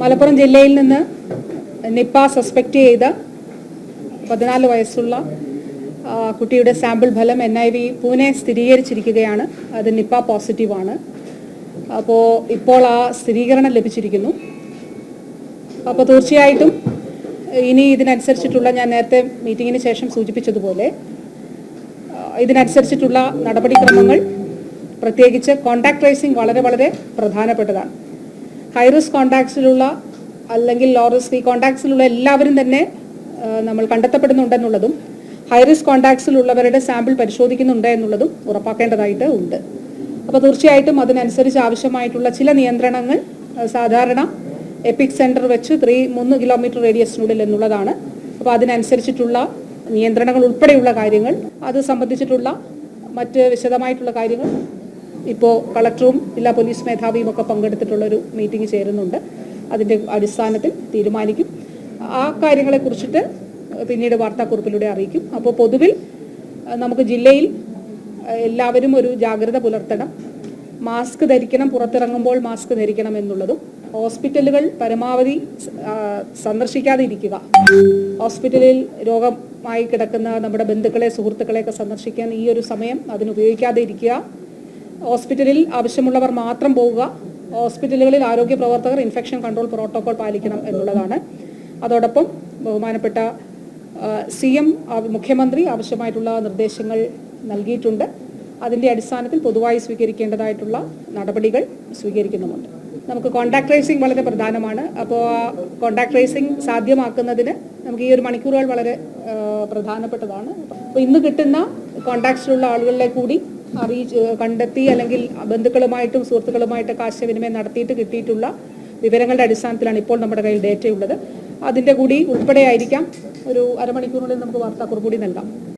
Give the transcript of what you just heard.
മലപ്പുറം ജില്ലയിൽ നിന്ന് Nipah suspect ചെയ്ത പതിനാല് വയസ്സുള്ള കുട്ടിയുടെ സാമ്പിൾ ഫലം എൻ ഐ വി പൂനെ സ്ഥിരീകരിച്ചിരിക്കുകയാണ്. അത് നിപ്പ പോസിറ്റീവാണ് അപ്പോൾ ഇപ്പോൾ ആ സ്ഥിരീകരണം ലഭിച്ചിരിക്കുന്നു. അപ്പോൾ തീർച്ചയായിട്ടും ഇനി ഇതിനനുസരിച്ചിട്ടുള്ള ഞാൻ നേരത്തെ മീറ്റിങ്ങിന് ശേഷം സൂചിപ്പിച്ചതുപോലെ ഇതിനനുസരിച്ചിട്ടുള്ള നടപടിക്രമങ്ങൾ പ്രത്യേകിച്ച് കോണ്ടാക്ട് ട്രേസിംഗ് വളരെ വളരെ പ്രധാനപ്പെട്ടതാണ്. ഹൈ റിസ്ക് കോണ്ടാക്ട്സിലുള്ള അല്ലെങ്കിൽ ലോ റിസ്ക് ഈ കോണ്ടാക്ട്സിലുള്ള എല്ലാവരും തന്നെ നമ്മൾ കണ്ടെത്തപ്പെടുന്നുണ്ടെന്നുള്ളതും ഹൈറിസ്ക് കോണ്ടാക്ട്സിലുള്ളവരുടെ സാമ്പിൾ പരിശോധിക്കുന്നുണ്ട് എന്നുള്ളതും ഉറപ്പാക്കേണ്ടതായിട്ട് ഉണ്ട്. അപ്പോൾ തീർച്ചയായിട്ടും അതിനനുസരിച്ച് ആവശ്യമായിട്ടുള്ള ചില നിയന്ത്രണങ്ങൾ സാധാരണ എപ്പിക് സെന്റർ വെച്ച് ത്രീ മൂന്ന് കിലോമീറ്റർ റേഡിയസിനുള്ളിൽ എന്നുള്ളതാണ്. അപ്പോൾ അതിനനുസരിച്ചിട്ടുള്ള നിയന്ത്രണങ്ങൾ ഉൾപ്പെടെയുള്ള കാര്യങ്ങൾ അത് സംബന്ധിച്ചിട്ടുള്ള മറ്റ് വിശദമായിട്ടുള്ള കാര്യങ്ങൾ ഇപ്പോൾ കളക്ടറും ജില്ലാ പോലീസ് മേധാവിയും ഒക്കെ പങ്കെടുത്തിട്ടുള്ളൊരു മീറ്റിംഗ് ചേരുന്നുണ്ട്. അതിന്റെ അടിസ്ഥാനത്തിൽ തീരുമാനിക്കും. ആ കാര്യങ്ങളെ കുറിച്ചിട്ട് പിന്നീട് വാർത്താക്കുറിപ്പിലൂടെ അറിയിക്കും. അപ്പോൾ പൊതുവിൽ നമുക്ക് ജില്ലയിൽ എല്ലാവരും ഒരു ജാഗ്രത പുലർത്തണം. മാസ്ക് ധരിക്കണം പുറത്തിറങ്ങുമ്പോൾ മാസ്ക് ധരിക്കണം എന്നുള്ളതും ഹോസ്പിറ്റലുകൾ പരമാവധി സന്ദർശിക്കാതെ ഇരിക്കുക ഹോസ്പിറ്റലിൽ രോഗമായി കിടക്കുന്ന നമ്മുടെ ബന്ധുക്കളെ സുഹൃത്തുക്കളെയൊക്കെ സന്ദർശിക്കാൻ ഈ ഒരു സമയം അതിനുപയോഗിക്കാതെ ഇരിക്കുക ഹോസ്പിറ്റലിൽ ആവശ്യമുള്ളവർ മാത്രം പോവുക. ഹോസ്പിറ്റലുകളിൽ ആരോഗ്യ പ്രവർത്തകർ ഇൻഫെക്ഷൻ കൺട്രോൾ പ്രോട്ടോകോൾ പാലിക്കണം എന്നുള്ളതാണ്. അതോടൊപ്പം ബഹുമാനപ്പെട്ട സി എം മുഖ്യമന്ത്രി ആവശ്യമായിട്ടുള്ള നിർദ്ദേശങ്ങൾ നൽകിയിട്ടുണ്ട്. അതിന്റെ അടിസ്ഥാനത്തിൽ പൊതുവായി സ്വീകരിക്കേണ്ടതായിട്ടുള്ള നടപടികൾ സ്വീകരിക്കുന്നുമുണ്ട്. നമുക്ക് കോണ്ടാക്ട് ട്രേസിംഗ് വളരെ പ്രധാനമാണ്. അപ്പോൾ ആ കോണ്ടാക്ട് ട്രേസിംഗ് സാധ്യമാക്കുന്നതിന് നമുക്ക് ഈ ഒരു മണിക്കൂറുകൾ വളരെ പ്രധാനപ്പെട്ടതാണ്. അപ്പോൾ ഇന്ന് കിട്ടുന്ന കോണ്ടാക്ട്സിലുള്ള ആളുകളിലെ കൂടി അറിയിച്ച് കണ്ടെത്തി അല്ലെങ്കിൽ ബന്ധുക്കളുമായിട്ടും സുഹൃത്തുക്കളുമായിട്ടൊക്കെ ആശയവിനിമയം നടത്തിയിട്ട് കിട്ടിയിട്ടുള്ള വിവരങ്ങളുടെ അടിസ്ഥാനത്തിലാണ് ഇപ്പോൾ നമ്മുടെ കയ്യിൽ ഡേറ്റയുള്ളത്. അതിന്റെ കൂടി ഉൾപ്പെടെയായിരിക്കാം ഒരു അരമണിക്കൂറിനുള്ളിൽ നമുക്ക് വാർത്താക്കുറിപ്പ് കൂടി നൽകാം.